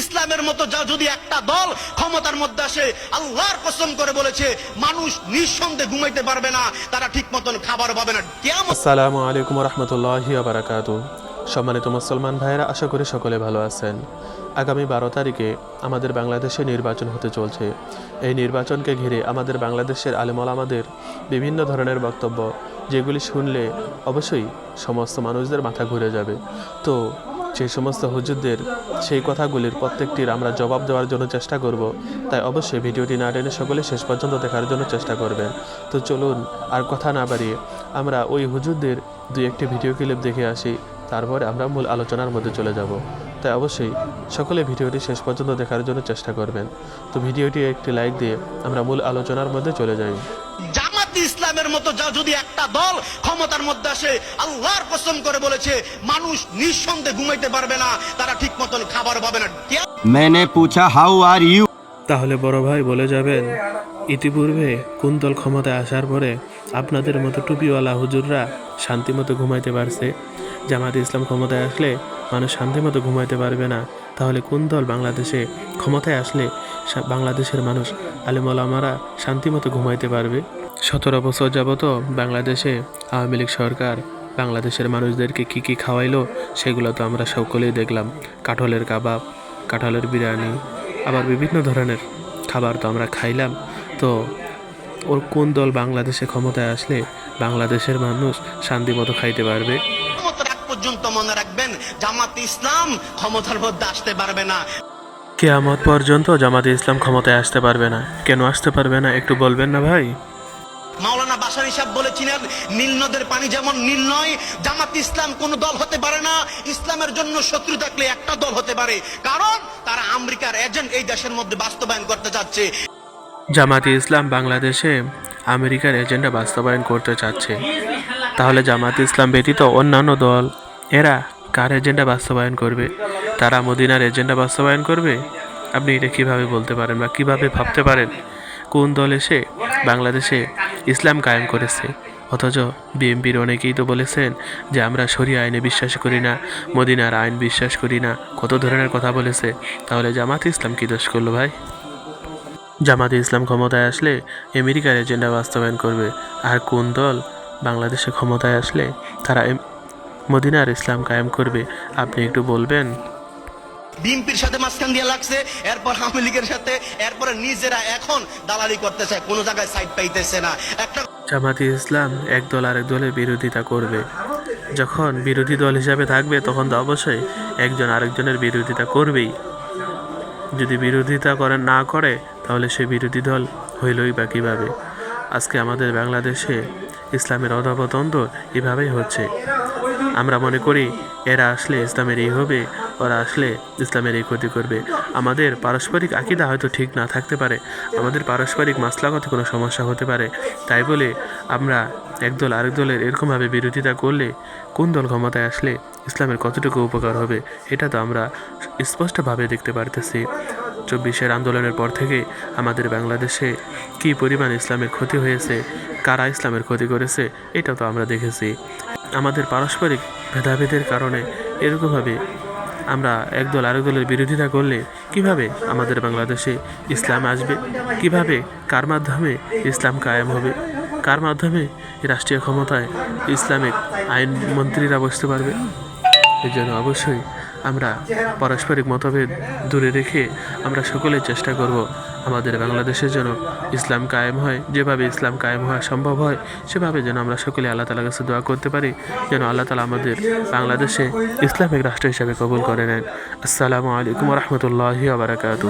ইসলামের মতো যা যদি একটা দল ক্ষমতার মধ্যে আসে, আল্লাহর কসম করে বলেছে, মানুষ নিঃসন্দেহে ঘুমাইতে পারবে না, তারা ঠিক মতন খাবার পাবে না। আসসালামু আলাইকুম রহমতুল্লাহি আবরাকাত সম্মানিত মুসলমান ভাইয়েরা, আশা করি সকলে ভালো আছেন। আগামী বারো তারিখে আমাদের বাংলাদেশে নির্বাচন হতে চলছে। এই নির্বাচনকে ঘিরে আমাদের বাংলাদেশের আলেমল আমাদের বিভিন্ন ধরনের বক্তব্য, যেগুলি শুনলে অবশ্যই সমস্ত মানুষদের মাথা ঘুরে যাবে। তো সেই সমস্ত হুজুরদের সেই কথাগুলির প্রত্যেকটির আমরা জবাব দেওয়ার জন্য চেষ্টা করব, তাই অবশ্যই ভিডিওটি না টেনে সকলে শেষ পর্যন্ত দেখার জন্য চেষ্টা করবেন। তো চলুন, আর কথা না বাড়িয়ে আমরা ওই হুজুরদের দুই একটি ভিডিও ক্লিপ দেখে আসি, তারপরে আমরা মূল আলোচনার মধ্যে চলে যাব। তাই অবশ্যই সকলে ভিডিওটি শেষ পর্যন্ত দেখার জন্য চেষ্টা করবেন। তো ভিডিওটি একটি লাইক দিয়ে আমরা মূল আলোচনার মধ্যে চলে যাই। তোমাদের মতো যা যদি একটা দল ক্ষমতার মধ্যে আসে আল্লাহর কসম করে বলেছে মানুষ নিঃসন্দেহে ঘুমাইতে পারবে না তারা ঠিক মতন খাবার পাবে না। মেনে পুছা হাউ আর ইউ তাহলে বড় ভাই বলে যাবেন ইতিপূর্বে কোন দল ক্ষমতায় আসার পরে আপনাদের মতো টুপিওয়ালা হুজুররা শান্তি মতো ঘুমাইতে পারছে? জামাতে ইসলাম ক্ষমতায় আসলে মানুষ শান্তি মতো ঘুমাইতে পারবে না। তাহলে কোন দল বাংলাদেশে ক্ষমতায় আসলে বাংলাদেশের মানুষ আলিমলামারা শান্তি মতো ঘুমাইতে পারবে? সতেরো বছর যাবত বাংলাদেশে আওয়ামী লীগ সরকার বাংলাদেশের মানুষদেরকে কি কি খাওয়াইলো সেগুলো তো আমরা সকলেই দেখলাম। কাঠলের কাবাব কাঁঠালের বিরিয়ানি আবার বিভিন্ন ধরনের খাবার তো আমরা খাইলাম। তো ওর কোন দল বাংলাদেশে ক্ষমতায় আসলে বাংলাদেশের মানুষ শান্তিমতো খাইতে পারবে? পর্যন্ত মনে রাখবেন জামাত ইসলাম ক্ষমতার মধ্যে আসতে পারবে না। কেয়ামত পর্যন্ত জামাতে ইসলাম ক্ষমতায় আসতে পারবে না। কেন আসতে পারবে না একটু বলবেন না ভাই? বাসার হিসাব বলেছিলেন, নীল নদের পানি যেমন নীল নয়, জামাত ইসলাম কোন দল হতে পারে না। ইসলামের জন্য শত্রু থাকলে একটা দল হতে পারে। কারণ তারা আমেরিকার এজেন্ট এই দেশের মধ্যে বাস্তবায়ন করতে যাচ্ছে জামাতে ইসলাম বাংলাদেশে আমেরিকার এজেন্ডা বাস্তবায়ন করতে চাচ্ছে। তাহলে জামাতে ইসলাম ব্যতীত অন্যান্য দল, এরা কার এজেন্ডা বাস্তবায়ন করবে? তারা মদিনার এজেন্ডা বাস্তবায়ন করবে? আপনি এটা কীভাবে বলতে পারেন বা কীভাবে ভাবতে পারেন? কোন দল এসে বাংলাদেশে ইসলাম কায়েম করেছে। অথচ বিএনপির অনেকেই তো বলেছেন যে আমরা সরিয়া আইনে বিশ্বাস করি না, মদিনার আইন বিশ্বাস করি না। কত ধরনের কথা বলেছে, তাহলে জামাত ইসলাম কি দোষ করল ভাই? জামাতে ইসলাম ক্ষমতায় আসলে আমেরিকার এজেন্ডা বাস্তবায়ন করবে। আর কোন দল বাংলাদেশে ক্ষমতায় আসলে তারা মদিনার ইসলাম কায়েম করবে, আপনি একটু বলবেন? বিএনপির সাথে মাঝখান দিয়ে লাগছে, এরপর আওয়ামী লীগের সাথে, এরপরে নিজেরা এখন দালালি করতে চায় কোনো জায়গায় সাইড পাইতেছে না। একটা জামাতে ইসলাম এক দল আরেক দলের বিরোধিতা করবে। যখন বিরোধী দল হিসাবে থাকবে, তখন তো অবশ্যই একজন আরেকজনের বিরোধিতা করবেই। যদি বিরোধিতা করে না করে, তাহলে সে বিরোধী দল হইলই বা কীভাবে? আজকে আমাদের বাংলাদেশে ইসলামের অধপতন্ত্র এভাবেই হচ্ছে। আমরা মনে করি, এরা আসলে ইসলামের এই হবে ওরা আসলে ইসলামের এই ক্ষতি করবে। আমাদের পারস্পরিক আকিদা হয়তো ঠিক না থাকতে পারে। আমাদের পারস্পরিক মাসলাগত কোনো সমস্যা হতে পারে। তাই বলে আমরা একদল আরেক দলের এরকমভাবে বিরোধিতা করলে কোন দল ক্ষমতায় আসলে ইসলামের কতটুকু উপকার হবে, এটা তো আমরা স্পষ্টভাবে দেখতে পারতেছি। চব্বিশের আন্দোলনের পর থেকে আমাদের বাংলাদেশে কী পরিমাণ ইসলামের ক্ষতি হয়েছে, কারা ইসলামের ক্ষতি করেছে, এটা তো আমরা দেখেছি। আমাদের পারস্পরিক ভেদাভেদের কারণে এরকমভাবে আমরা একদল আরেক দলের বিরোধিতা করলে কীভাবে আমাদের বাংলাদেশে ইসলাম আসবে? কীভাবে কার মাধ্যমে ইসলাম কায়েম হবে? কার মাধ্যমে রাষ্ট্রীয় ক্ষমতায় ইসলামিক আইন মন্ত্রীরা বসতে পারবে? এর জন্য অবশ্যই আমরা পারস্পরিক মতভেদ দূরে রেখে আমরা সকলে চেষ্টা করব আমাদের বাংলাদেশে যেন ইসলাম কায়েম হয়, যেভাবে ইসলাম কায়েম হওয়া সম্ভব হয়, সেভাবে যেন আমরা সকলে আল্লাহ তালার কাছে দোয়া করতে পারি, যেন আল্লাহ তালা আমাদের বাংলাদেশে ইসলামিক রাষ্ট্র হিসাবে কবুল করে নেন। আসসালামু আলাইকুম রহমতুল্লাহি আবরাকাতু